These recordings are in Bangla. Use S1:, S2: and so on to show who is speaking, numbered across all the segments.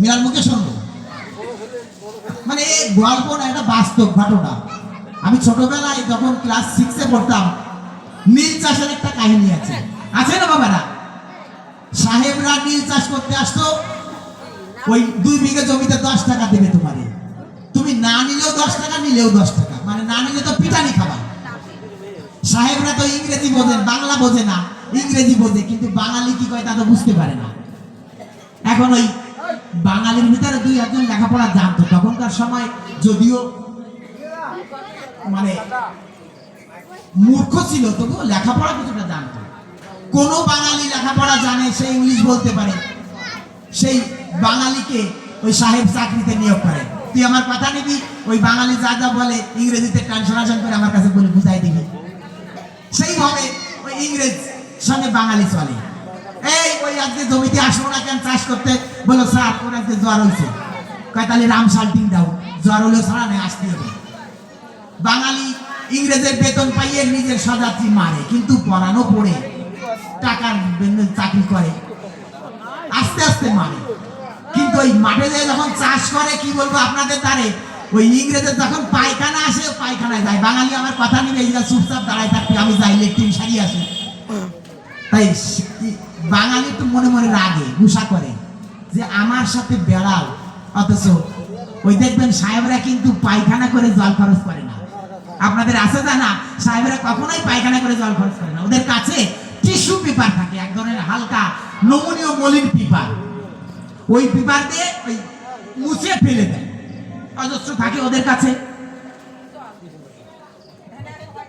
S1: মিরার মুখে শুনব? মানে গল্প না, এটা বাস্তব ঘটনা। আমি ছোটবেলায় যখন ক্লাস সিক্সে পড়তাম, নীল চাষের একটা কাহিনী আছে। আছে না বাবারা? সাহেবরা নীল চাষ করতে আসতো, ওই দুই বিঘে জমিতে দশ টাকা দেবে তোমারে। তুমি না নিলেও দশ টাকা, নিলেও দশ টাকা। মানে না নিলে তো পিটানি খাবা। সাহেবরা তো ইংরেজি বোঝেন, বাংলা বোঝে না, ইংরেজি বোঝে, কিন্তু বাঙালি কি কয় তা তো বুঝতে পারে না। এখন ওই বাঙালির ভিতরে দুই একজন লেখাপড়া জানতো। তখনকার সময় যদিও মানে মূর্খ ছিল, তবুও লেখাপড়া কিছুটা জানতো। কোন বাঙালি লেখাপড়া জানে, সে ইংলিশ বলতে পারে। সেই বাঙালিকে ওই সাহেব চাকরিতে নিয়োগ করে। তুই আমার কথা নিবি? ওই বাঙালি যা যা বলে, ইংরেজিতে ট্রান্সলেশন করে আমার কাছে বলে বুঝাই দিবি। সেইভাবে ওই ইংরেজ সঙ্গে বাঙালি চলে। এই, ওই আজকে জমিতে আসব না কেন চাষ করতে? বলো স্যার, ওর আজকে জ্বর হয়েছে। কয়, তাহলে রাম সাল্টিং দাও। জ্বর হলেও ছাড়া নেই, আসতে হবে। বাঙালি ইংরেজের বেতন পাইয়ে নিজের স্বযাত্রী মারে, কিন্তু পড়ানো পড়ে, টাকার চাকরি করে, আস্তে আস্তে মারে। কিন্তু ওই মাঠে যেয়ে যখন চাষ করে, কি বলব আপনাদের দ্বারে ওই ইংরেজের যখন পায়খানা আসে, পায়খানায় যায়। বাঙালি আমার কথা নিবে যে চুপচাপ দাঁড়ায় থাকবে, আমি যাই, লেট্রিন সারি আসি। তাই বাঙালি তো মনে মনে রাগে, গুসা করে, যে আমার সাথে বেড়াও। অথচ ওই দেখবেন সাহেবরা কিন্তু পায়খানা করে জল খরচ করে না। আপনাদের আছে জানা সাহেবরা কখনোই পায়খানা করে জল খরচ করে না। ওদের কাছে টিস্যু পেপার থাকে, এক ধরনের হালকা নমনীয় মলিন পেপার। ওই পেপার দিয়ে ওই মুছে ফেলে দেয়। অজস্র থাকে ওদের কাছে।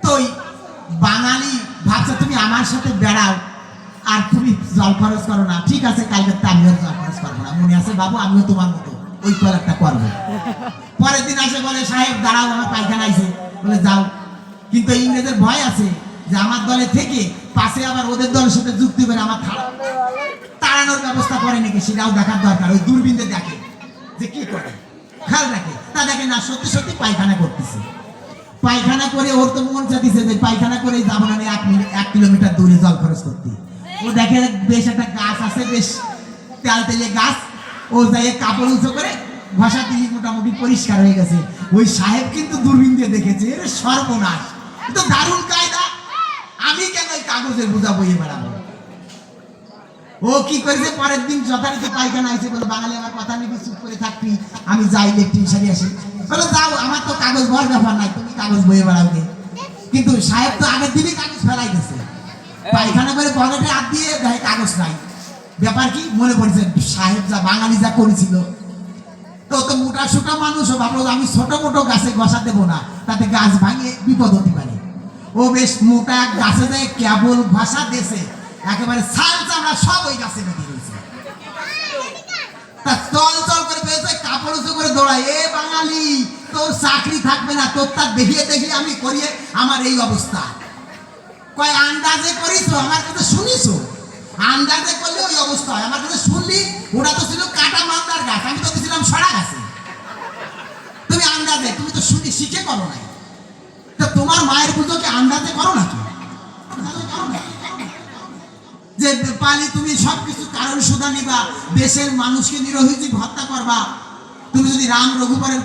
S1: তো বাঙালি ভাবছে, তুমি আমার সাথে বেড়াও। আর তুমি জল খরচ করো না। ঠিক আছে, কালকে আমিও জল খরচ করব না। মনে আছে, বাবু, আমিও তোমার মতো ওই কয়েকটা করব। পরের দিন আসে বলে, সাহেব, দাঁড়াও, আমার পায়খানা আইছে বলে, যাও। কিন্তু ইংরেজের ভয় আছে যে আমার দলে থেকে পাশে আবার ওদের দলের সাথে যুক্তি করে আমার খারাপ। তাড়ানোর ব্যবস্থা করে নাকি সেটাও দেখার দরকার। ওই দূরবীনতে দেখে যে কি করে। খেয়াল রাখে, তা দেখে না, সত্যি সত্যি পায়খানা করতেছে। পায়খানা করে ওর তো মন চাইছে যে পায়খানা করে যাব না এক মিনিট, এক কিলোমিটার দূরে জল খরচ করতে। ও দেখে বেশ একটা গাছ আছে, বেশ তেল তেলে গাছ। ও যাই কাপড় উঁচু করে ঘষা দিলি, মোটামুটি পরিষ্কার হয়ে গেছে। ওই সাহেব কিন্তু দূরবীন দিয়ে দেখেছে এর সর্বনাশ। তো দারুণ কায়দা। আমি কেন ওই বোঝা বইয়ে বেড়াবো? ও কি করেছে? পরের দিন যথারীতি পায়খানা বলে, বাঙালি, আমার কথা নিবি, চুপ করে থাকবি, আমি যাই, ইলেকট্রিক সারি আসি। বলে, যাও, আমার তো কাগজ বড় ব্যাপার নাই, তুমি কাগজ বইয়ে বেড়াও কিন্তু সাহেব তো আগের দিনই কাগজ ফেলাই গেছে পায়খানা করে পকেটে হাত দিয়ে দেখে কাগজ নাই। ব্যাপার কি? মনে সাহেব যা বাঙালি যা করেছিল। তো তো মোটা সোটা ভাবলো আমি ছোট মোটো গাছে গসা দেবো না, তাতে গাছ ভাঙে, বিপদ হতে পারে। ও বেশ মোটা গাছে যায়, কেবল ঘষা দেশে একেবারে ছাল চামড়া সব ওই গাছে বেঁধে রয়েছে তা চল চল করে বেরোতে কাপড় উঁচু করে দৌড়ায়, এ বাঙালি, তোর চাকরি থাকবে না, তোর তার দেখিয়ে দেখিয়ে আমি করিয়ে আমার এই অবস্থা। কয়, আন্দাজে করিস আমার কাছে শুনিস আন্দাজে করলে ওই অবস্থা হয়। আমার কাছে শুনলি? ওটা তো ছিল কাটা মান্দার গাছ। আমি তো ছিলাম সরা গাছে। তুমি আন্দাজে, তুমি তো শুনি, শিখে করো নাই। তা তোমার মায়ের করো নাকি? আন্দাজে করো না। যে পালি তুমি সবকিছু কারণ সুদা নিবা, দেশের মানুষকে নিরহিত হত্যা করবা। তুমি যদি রাম রঘুবরের